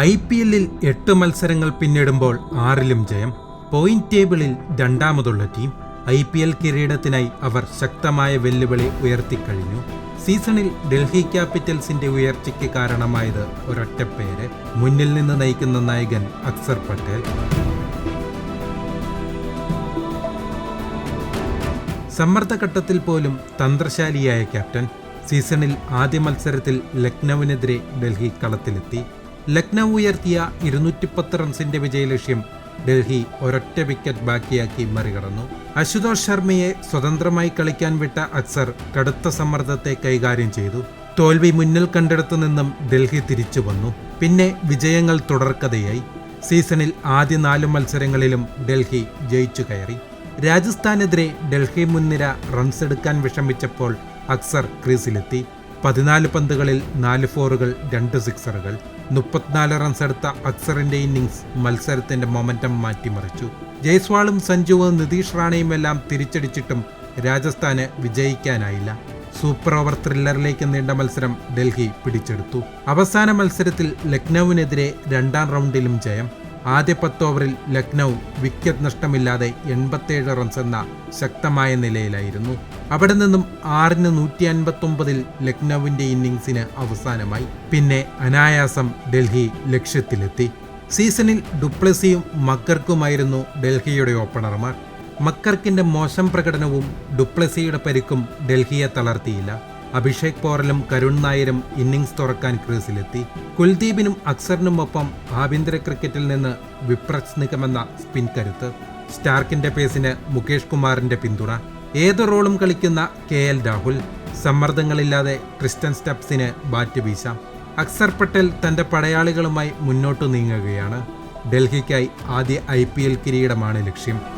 I P എല്ലിൽ എട്ട് മത്സരങ്ങൾ പിന്നിടുമ്പോൾ ആറിലും ജയം. പോയിന്റ് ടേബിളിൽ രണ്ടാമതുള്ള ടീം ഐ പി എൽ കിരീടത്തിനായി അവർ ശക്തമായ വെല്ലുവിളി ഉയർത്തിക്കഴിഞ്ഞു. സീസണിൽ ഡൽഹി ക്യാപിറ്റൽസിന്റെ ഉയർച്ചയ്ക്ക് കാരണമായത് ഒരൊറ്റ പേര്. മുന്നിൽ നിന്ന് നയിക്കുന്ന നായകൻ അക്സർ പട്ടേൽ. സമ്മർദ്ദഘട്ടത്തിൽ പോലും തന്ത്രശാലിയായ ക്യാപ്റ്റൻ. സീസണിൽ ആദ്യ മത്സരത്തിൽ ലക്നൌവിനെതിരെ ഡൽഹി കളത്തിലെത്തി. ലക്നൌ ഉയർത്തിയ ഇരുന്നൂറ്റിപ്പത്ത് റൺസിന്റെ വിജയലക്ഷ്യം ഡൽഹി ഒരൊറ്റ വിക്കറ്റ് ബാക്കിയാക്കി മറികടന്നു. അശുതോഷ് ശർമ്മയെ സ്വതന്ത്രമായി കളിക്കാൻ വിട്ട അക്സർ കടുത്ത സമ്മർദ്ദത്തെ കൈകാര്യം ചെയ്തു. തോൽവി മുന്നിൽ കണ്ടെടുത്തു നിന്നും ഡൽഹി തിരിച്ചു വന്നു. പിന്നെ വിജയങ്ങൾ തുടർക്കഥയായി. സീസണിൽ ആദ്യ നാല് മത്സരങ്ങളിലും ഡൽഹി ജയിച്ചു കയറി. രാജസ്ഥാനെതിരെ ഡൽഹി മുൻനിര റൺസ് എടുക്കാൻ വിഷമിച്ചപ്പോൾ അക്സർ ക്രീസിലെത്തി. പതിനാല് പന്തുകളിൽ നാല് ഫോറുകൾ രണ്ട് സിക്സറുകൾ. മുപ്പത്തിനാല് റൺസ് എടുത്ത അക്സറിന്റെ ഇന്നിംഗ്സ് മത്സരത്തിന്റെ മൊമെന്റം മാറ്റിമറിച്ചു. ജയ്സ്വാളും സഞ്ജുവും നിതീഷ് റാണയും എല്ലാം തിരിച്ചടിച്ചിട്ടും രാജസ്ഥാന് വിജയിക്കാനായില്ല. സൂപ്പർ ഓവർ ത്രില്ലറിലേക്ക് നീണ്ട മത്സരം ഡൽഹി പിടിച്ചെടുത്തു. അവസാന മത്സരത്തിൽ ലക്നൌവിനെതിരെ രണ്ടാം റൗണ്ടിലും ജയം. ആദ്യ പത്ത് ഓവറിൽ ലക്നൗ വിക്കറ്റ് നഷ്ടമില്ലാതെ എൺപത്തേഴ് റൺസ് എന്ന ശക്തമായ നിലയിലായിരുന്നു. അവിടെ നിന്നും ആറിന് നൂറ്റി അൻപത്തൊമ്പതിൽ ലക്നൌവിന്റെ ഇന്നിംഗ്സിന് അവസാനമായി. പിന്നെ അനായാസം ഡൽഹി ലക്ഷ്യത്തിലെത്തി. സീസണിൽ ഡുപ്ലസിയും മക്കർക്കുമായിരുന്നു ഡൽഹിയുടെ ഓപ്പണർമാർ. മക്കർക്കിന്റെ മോശം പ്രകടനവും ഡുപ്ലസിയുടെ പരിക്കും ഡൽഹിയെ തളർത്തിയില്ല. അഭിഷേക് പോറലും കരുൺ നായരും ഇന്നിംഗ്സ് തുറക്കാൻ ക്രീസിലെത്തി. കുൽദീപിനും അക്സറിനുമൊപ്പം ആഭ്യന്തര ക്രിക്കറ്റിൽ നിന്ന് വിപ്രസ് നിഗമെന്ന സ്പിൻ കരുത്ത്. സ്റ്റാർക്കിന്റെ പേസിന് മുകേഷ് കുമാറിന്റെ പിന്തുണ. ഏത് റോളും കളിക്കുന്ന കെ എൽ രാഹുൽ. സമ്മർദ്ദങ്ങളില്ലാതെ ക്രിസ്റ്റൻ സ്റ്റെപ്സിന് ബാറ്റ് വീശാം. അക്സർ പട്ടേൽ തന്റെ പടയാളികളുമായി മുന്നോട്ടു നീങ്ങുകയാണ്. ഡൽഹിക്കായി ആദ്യ ഐ കിരീടമാണ് ലക്ഷ്യം.